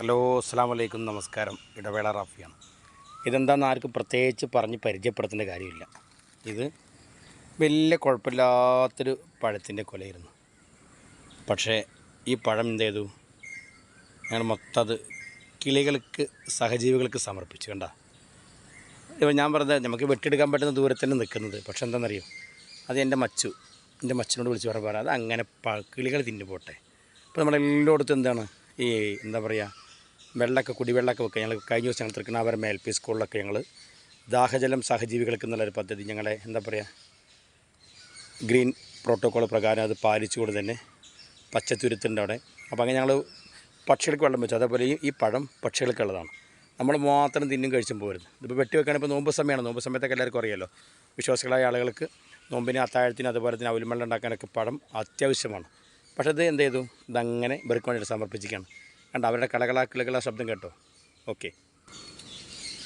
Hello അസ്സാം വലൈക്കും നമസ്കാരം. ഇടവേള റാഫിയാണ്. ഇതെന്താണെന്ന് ആർക്കും പ്രത്യേകിച്ച് പറഞ്ഞ് പരിചയപ്പെടുത്തേണ്ട കാര്യമില്ല. ഇത് വലിയ കുഴപ്പമില്ലാത്തൊരു പഴത്തിന്റെ കൊലയായിരുന്നു. പക്ഷേ ഈ പഴം എന്ത് ചെയ്തു? ഞങ്ങൾ മൊത്തം അത് കിളികൾക്ക് സഹജീവികൾക്ക് സമർപ്പിച്ചു കണ്ട? ഇപ്പം ഞാൻ പറഞ്ഞത് നമുക്ക് വെട്ടിയെടുക്കാൻ പറ്റുന്ന ദൂരത്തിൽ നിൽക്കുന്നത്. പക്ഷെ എന്താണെന്നറിയോ? അത് എന്റെ മച്ചു എന്റെ മച്ചിനോട് വിളിച്ച് പറഞ്ഞ അത് അങ്ങനെ കിളികൾ തിന്നു പോട്ടെ അപ്പോൾ നമ്മളെല്ലായിടത്തും എന്താണ്? ഈ എന്താ പറയുക വെള്ളമൊക്കെ കുടിവെള്ളമൊക്കെ വെക്കുക ഞങ്ങൾ കഴിഞ്ഞ ദിവസം ഞങ്ങൾ തൃക്കണാപുരം എൽ പി സ്കൂളിലൊക്കെ ഞങ്ങൾ ദാഹജലം സഹജീവികൾക്ക് എന്നുള്ളൊരു പദ്ധതി ഞങ്ങളെ എന്താ പറയുക ഗ്രീൻ പ്രോട്ടോക്കോൾ പ്രകാരം അത് പാലിച്ചുകൊണ്ട് തന്നെ പച്ചത്തുരുത്തിന്റെ അവിടെ. അപ്പോൾ അങ്ങനെ ഞങ്ങൾ പക്ഷികൾക്ക് വെള്ളം വെച്ചു. അതേപോലെ ഈ പഴം പക്ഷികൾക്കുള്ളതാണ് നമ്മൾ മാത്രം തിന്നും കഴിച്ചും പോരുത്. ഇതിപ്പോൾ വെട്ടി വെക്കുകയാണെങ്കിൽ ഇപ്പോൾ നോമ്പ് സമയമാണ്. നോമ്പ് സമയത്തൊക്കെ എല്ലാവർക്കും അറിയാമല്ലോ വിശ്വാസികളായ ആളുകൾക്ക് നോമ്പിന് അത്താഴത്തിന് അതുപോലെ തന്നെ അവലുമെള്ളം ഉണ്ടാക്കാനൊക്കെ പഴം അത്യാവശ്യമാണ്. പക്ഷേ അത് എന്ത് ചെയ്തു? ഇതങ്ങനെ ഇവർക്ക് വേണ്ടിയിട്ട് സമർപ്പിച്ചിരിക്കുകയാണ്. കണ്ട അവരുടെ കളകളാ കിളകളാ ശബ്ദം കേട്ടോ. ഓക്കെ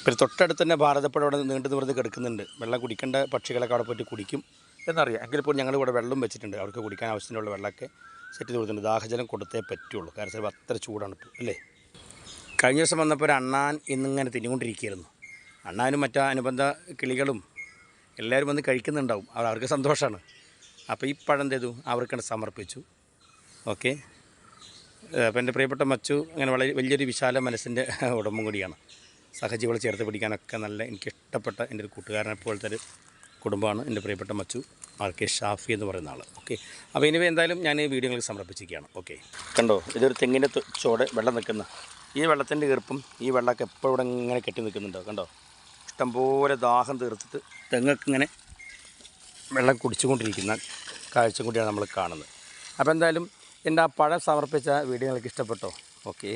പിന്നെ തൊട്ടടുത്ത് തന്നെ ഭാരതപ്പുഴ അവിടെ നീണ്ടു നിവർന്ന് കിടക്കുന്നുണ്ട്. വെള്ളം കുടിക്കേണ്ട പക്ഷികളൊക്കെ അവിടെ പോയിട്ട് കുടിക്കും എന്നറിയാം. ഞങ്ങൾ ഇവിടെ വെള്ളം വെച്ചിട്ടുണ്ട്. അവർക്ക് കുടിക്കാൻ ആവശ്യത്തിനുള്ള വെള്ളമൊക്കെ സെറ്റ് ചെയ്ത് ദാഹജലം കൊടുത്തേ പറ്റുള്ളൂ. കാരണം അത്ര ചൂടാണ് ഇപ്പോൾ അല്ലേ? കഴിഞ്ഞ ദിവസം വന്നപ്പോൾ ഒരു അണ്ണാൻ ഇന്നിങ്ങനെ തിന്നുകൊണ്ടിരിക്കുകയായിരുന്നു. അണ്ണാനും മറ്റു അനുബന്ധ കിളികളും എല്ലാവരും വന്ന് കഴിക്കുന്നുണ്ടാവും. അവർ അവർക്ക് സന്തോഷമാണ്. അപ്പോൾ ഈ പഴം തേതു അവർക്കാണ് സമർപ്പിച്ചു. ഓക്കെ അപ്പോൾ എന്റെ പ്രിയപ്പെട്ട മച്ചു അങ്ങനെ വളരെ വലിയൊരു വിശാല മനസ്സിന്റെ ഉടമ കൂടിയാണ്. സഹജീവികളെ ചേർത്ത് പിടിക്കാനൊക്കെ നല്ല എനിക്ക് ഇഷ്ടപ്പെട്ട എന്റെ ഒരു കൂട്ടുകാരനെ പോലത്തെ ഒരു കുടുംബമാണ് എന്റെ പ്രിയപ്പെട്ട മച്ചു ആർ കെ ഷാഫി എന്ന് പറയുന്ന ആൾ ഓക്കെ അപ്പോൾ ഇനി എന്തായാലും ഞാൻ ഈ വീഡിയോ സമർപ്പിച്ചിരിക്കുകയാണ്. ഓക്കെ കണ്ടോ? ഇതൊരു തെങ്ങിന്റെ ചോട് വെള്ളം നിൽക്കുന്ന ഈ വെള്ളത്തിന്റെ ഈർപ്പും ഈ വെള്ളമൊക്കെ എപ്പോഴും ഇവിടെ ഇങ്ങനെ കെട്ടി നിൽക്കുന്നുണ്ടോ? കണ്ടോ? ഇഷ്ടംപോലെ ദാഹം തീർത്തിട്ട് തെങ്ങൊക്കെ ഇങ്ങനെ വെള്ളം കുടിച്ചുകൊണ്ടിരിക്കുന്ന കാഴ്ച കൂടിയാണ് നമ്മൾ കാണുന്നത്. അപ്പോൾ എന്തായാലും എന്റെ ആ പഴം സമർപ്പിച്ച വീഡിയോ നിങ്ങൾക്ക് ഇഷ്ടപ്പെട്ടോ? ഓക്കെ.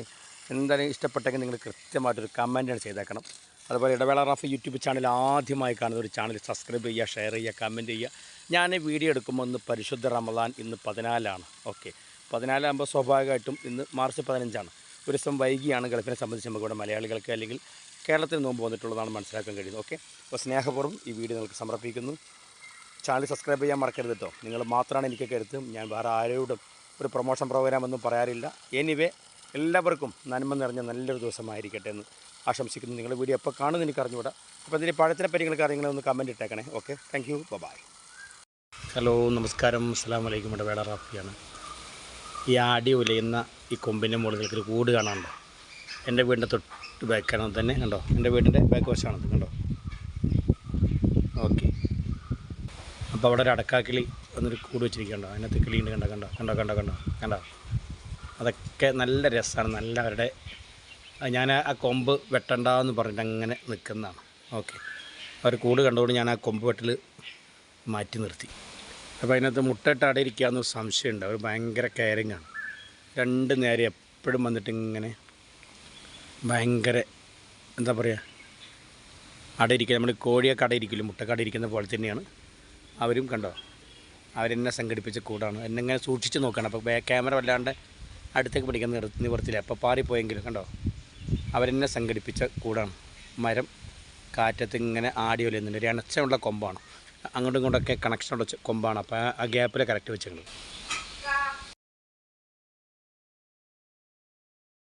എന്തായാലും ഇഷ്ടപ്പെട്ടെങ്കിൽ നിങ്ങൾ കൃത്യമായിട്ടൊരു കമന്റാണ് ചെയ്തേക്കണം. അതുപോലെ ഇടവേള റാഫ് യൂട്യൂബ് ചാനൽ ആദ്യമായി കാണുന്ന ഒരു ചാനൽ സബ്സ്ക്രൈബ് ചെയ്യുക ഷെയർ ചെയ്യുക കമന്റ് ചെയ്യുക. ഞാൻ വീഡിയോ എടുക്കുമ്പോൾ ഇന്ന് പരിശുദ്ധ റമദാൻ ഇന്ന് പതിനാലാണ്. ഓക്കെ. പതിനാലാകുമ്പോൾ സ്വാഭാവികമായിട്ടും ഇന്ന് മാർച്ച് പതിനഞ്ചാണ്. ഒരു ദിവസം വൈകിയാണ് ഗൾഫിനെ സംബന്ധിച്ച് നമുക്ക് ഇവിടെ മലയാളികൾക്ക് അല്ലെങ്കിൽ കേരളത്തിൽ നോമ്പ് വന്നിട്ടുള്ളതാണ് മനസ്സിലാക്കാൻ കഴിയുന്നത്. ഓക്കെ. അപ്പോൾ സ്നേഹപൂർവം ഈ വീഡിയോ നിങ്ങൾക്ക് സമർപ്പിക്കുന്നു. ചാനൽ സബ്സ്ക്രൈബ് ചെയ്യാൻ മറക്കരുത് കേട്ടോ നിങ്ങൾ മാത്രമാണ് എനിക്ക് കരുത്തും. ഞാൻ വേറെ ആരോടും ഒരു പ്രൊമോഷൻ പ്രോഗ്രാം ഒന്നും പറയാറില്ല. എനിവേ എല്ലാവർക്കും നന്മ നിറഞ്ഞ നല്ലൊരു ദിവസമായിരിക്കട്ടെ എന്ന് ആശംസിക്കുന്നു. നിങ്ങൾ വീഡിയോ എപ്പോൾ കാണുമെന്ന് എനിക്ക് അറിഞ്ഞുകൂടാ. അപ്പോൾ ഇതിന്റെ പഴത്തിനെ പറ്റി നിങ്ങൾക്ക് അറിയുന്നത് ഒന്ന് comment ഇട്ടേക്കണേ. Okay thank you bye hello നമസ്കാരം. അസ്സാം വലൈക്കും ഇവിടെ വേള റാഫിയാണ് ഈ ആടി ഉലയുന്ന ഈ കൊമ്പിന്റെ മുകളിൽ ഒരു കൂട് കാണാനുണ്ടോ? എന്റെ വീടിന്റെ തൊട്ട് ബാക്കാണ് തന്നെ കണ്ടോ? എന്റെ വീടിന്റെ ബാക്ക് വശമാണത് കണ്ടോ? ഓക്കെ അപ്പോൾ അവിടെ ഒരു അടക്കാക്കിളി എന്നൊരു കൂട് വെച്ചിരിക്കണ്ട അതിനകത്ത് കിളിയുണ്ട് കണ്ട കണ്ട കണ്ട കണ്ട കണ്ട കണ്ട. അതൊക്കെ നല്ല രസമാണ് നല്ല അവരുടെ ഞാൻ ആ കൊമ്പ് വെട്ടണ്ടെന്ന് പറഞ്ഞിട്ട് അങ്ങനെ നിൽക്കുന്നതാണ് ഓക്കെ. അവർ കൂട് കണ്ടുകൊണ്ട് ഞാൻ ആ കൊമ്പ് വെട്ടൽ മാറ്റി നിർത്തി. അപ്പോൾ അതിനകത്ത് മുട്ടയിട്ട് അവിടെ ഇരിക്കാമെന്ന് സംശയമുണ്ട്. അവർ ഭയങ്കര കെയറിങ്ങാണ് രണ്ട് നേരം എപ്പോഴും വന്നിട്ട് ഇങ്ങനെ ഭയങ്കര എന്താ പറയുക അവിടെ ഇരിക്കുക നമ്മൾ കോഴിയൊക്കെ അടയിരിക്കില്ല മുട്ടക്കടയിരിക്കുന്ന പോലെ തന്നെയാണ്. അവരും കണ്ടോ? അവരെന്നെ സംഘടിപ്പിച്ച കൂടാണ്. എന്നെ ഇങ്ങനെ സൂക്ഷിച്ച് നോക്കണം. അപ്പോൾ ബാക്ക് ക്യാമറ വല്ലാണ്ട് അടുത്തേക്ക് പിടിക്കാൻ നിർ നിവർത്തില്ല അപ്പോൾ പാറിപ്പോയെങ്കിലും കണ്ടോ? അവരെന്നെ സംഘടിപ്പിച്ച കൂടാണ്. മരം കാറ്റത്ത് ഇങ്ങനെ ആടി ഒലിയുന്നുണ്ട്. ഒരു അണച്ചമുള്ള കൊമ്പാണ്. അങ്ങോട്ടും ഇങ്ങോട്ടൊക്കെ കണക്ഷനുള്ള കൊമ്പാണ്. അപ്പോൾ ആ ഗ്യാപ്പിൽ കറക്റ്റ് വെച്ചിട്ടുണ്ട്